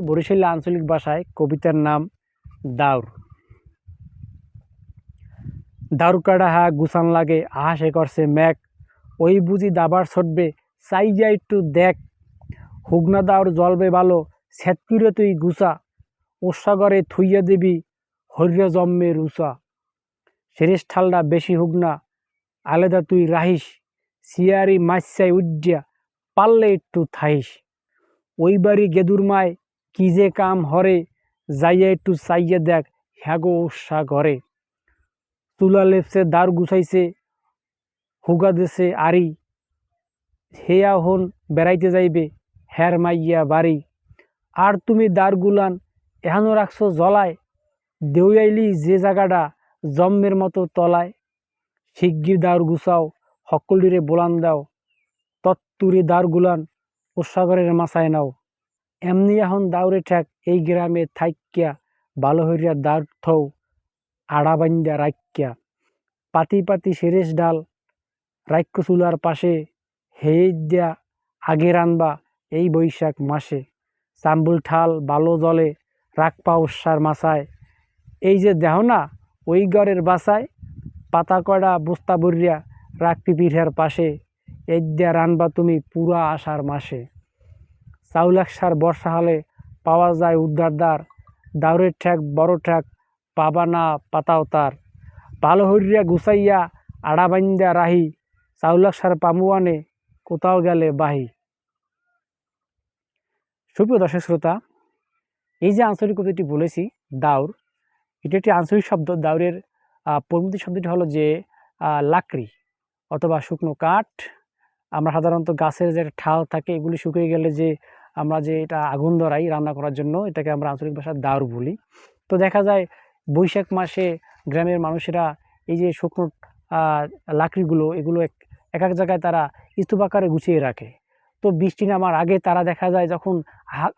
বরিশালী আঞ্চলিক ভাষায় কবিতার নাম দাউর। দাউর কাটা হা গুছান লাগে, আহা সে করছে ম্যাক। ওই বুঝি দাবার ছটবে, চাই যা একটু দেখ। হুগনা দাউর জলবে ভালো সেতকিরে তুই গুছা। ওসাগরে থুইয়া দিবি, হরিয়া জম্মে রুচা। সেরেস ঠালডা বেশি হুগনা, আলাদা তুই রাহিস। সিয়ারি মাছাই উজ্জা, পারলে একটু থাইস। ওই বাড়ি গেদুর মায় কি যে কাম হরে, যাইয়া একটু চাইয়া দেখ হ্যাগো উৎসা ঘরে। তুলা লেপসে দাঁড় গুছাইছে, হুগা দেশে আরি। হেয়া হন বেড়াইতে যাইবে হ্যার মাইয়া বাড়ি। আর তুমি দাঁড় গুলান, এহানো রাখছো জলায়। দেউয়াইলি যে জায়গাটা জম্মের মতো তলায়। শিগগির দাঁড় গুছাও হকলিরে বোলান দাও। তত্তুরে দাঁড় গুলান উৎসাগরের মাথায় নাও। এমনি এখন দাউরে ঠেক এই গ্রামে থাইকিয়া ভালো হইয়া দাঁড় থৌ, আড়া রাইকিয়া। পাতি পাতি সেরেস ডাল রাক্য চুলার পাশে হেয়ে দিয়া আগে রানবা এই বৈশাখ মাসে। চাম্বুল ঠাল বালো জলে রাখপা উৎসার মাছায়। এই যে দেহ না, ওই গড়ের বাসায় পাতা কড়া বস্তা বরিয়া রাখপি পিঠের পাশে। এই দিয়া রানবা তুমি পুরা আষাঢ় মাসে। চাউল একসার বর্ষা হলে পাওয়া যায় উদ্ধার দ্বার। দাউরের ঠ্যাক, বড় ঠ্যাক, পাবা না পাতাও তার। ভালো হরিয়া গুছাইয়া আড়া বান্দা রাহি চাউলাকসার পামুয়ানে কোথাও গেলে বাহি। সুপ্রিয় দর্শক শ্রোতা, এই যে আঞ্চলিক কবিতাটি বলেছি, দাউর, এটি একটি আঞ্চলিক শব্দ। দাউরের পরিমিতি শব্দটি হলো যে লাকড়ি অথবা শুকনো কাঠ। আমরা সাধারণত গাছের যে ঠাল থাকে, এগুলি শুকিয়ে গেলে যে আমরা যে এটা আগুন ধরাই রান্না করার জন্য, এটাকে আমরা আঞ্চলিক ভাষায় দাউর বলি। তো দেখা যায় বৈশাখ মাসে গ্রামের মানুষেরা এই যে শুকনো লাকড়িগুলো, এগুলো এক এক জায়গায় তারা স্তূপ আকারে গুছিয়ে রাখে। তো বৃষ্টি নামার আগে তারা দেখা যায় যখন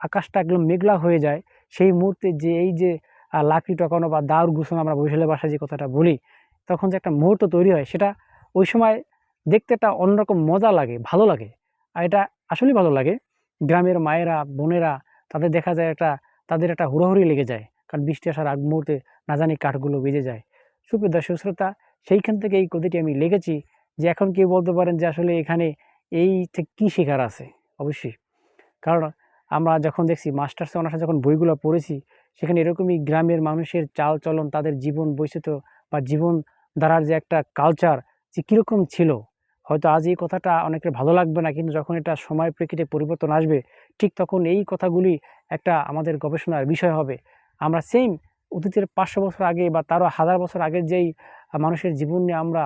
আকাশটা একদম মেঘলা হয়ে যায়, সেই মুহূর্তে যে এই যে লাকড়ি টকানো বা দাউর গুছানো আমরা বরিশালের ভাষায় যে কথাটা বলি, তখন যে একটা মুহূর্ত তৈরি হয়, সেটা ওই সময় দেখতে একটা অন্যরকম মজা লাগে, ভালো লাগে। আর এটা আসলেই ভালো লাগে। গ্রামের মায়েরা, বোনেরা, তাদের দেখা যায় একটা, তাদের একটা হুড়োহুড়ি লেগে যায়। কারণ বৃষ্টি আসার আগ মুহূর্তে না জানি কাঠগুলো বেজে যায়। সুপ্রিয় দর্শক শ্রোতা, সেইখান থেকে এই কবিটি আমি লিখেছি যে এখন কেউ বলতে পারেন যে আসলে এখানে এই থেকে কী শেখার আছে? অবশ্যই। কারণ আমরা যখন দেখছি মাস্টার্স অনার্সে যখন বইগুলো পড়েছি, সেখানে এরকমই গ্রামের মানুষের চাল চলন, তাদের জীবন বৈচিত্র্য বা জীবন ধারার যে একটা কালচার যে কীরকম ছিল হয়তো আজ এই কথাটা অনেকের ভালো লাগবে না, কিন্তু যখন এটা সময় প্রেক্ষিতে পরিবর্তন আসবে, ঠিক তখন এই কথাগুলি একটা আমাদের গবেষণার বিষয় হবে। আমরা সেম অতীতের পাঁচশো বছর আগে বা তারও হাজার বছর আগের যেই মানুষের জীবন নিয়ে আমরা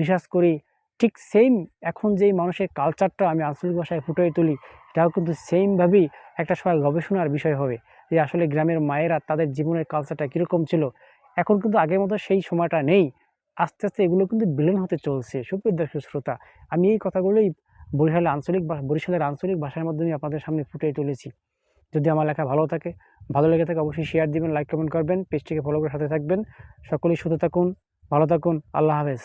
রিসার্চ করি, ঠিক সেম এখন যেই মানুষের কালচারটা আমি আঞ্চলিক ভাষায় ফুটিয়ে তুলি, এটাও কিন্তু সেমভাবেই একটা সময় গবেষণার বিষয় হবে যে আসলে গ্রামের মায়েরা তাদের জীবনের কালচারটা কীরকম ছিল। এখন কিন্তু আগের মতো সেই সময়টা নেই। আস্তে আস্তে এগুলো কিন্তু বিলীন হতে চলছে। সুপ্রিয় দর্শক শ্রোতা, আমি এই কথাগুলোই বরিশালের আঞ্চলিক বরিশালের আঞ্চলিক ভাষার মাধ্যমে আপনাদের সামনে ফুটিয়ে তুলেছি। যদি আমার লেখা ভালো থাকে, ভালো লেগে থাকে অবশ্যই শেয়ার দিবেন লাইক কমেন্ট করবেন পেজটিকে ফলো করে সাথে থাকবেন। সকলেই সুস্থ থাকুন, ভালো থাকুন, আল্লাহ হাফেজ।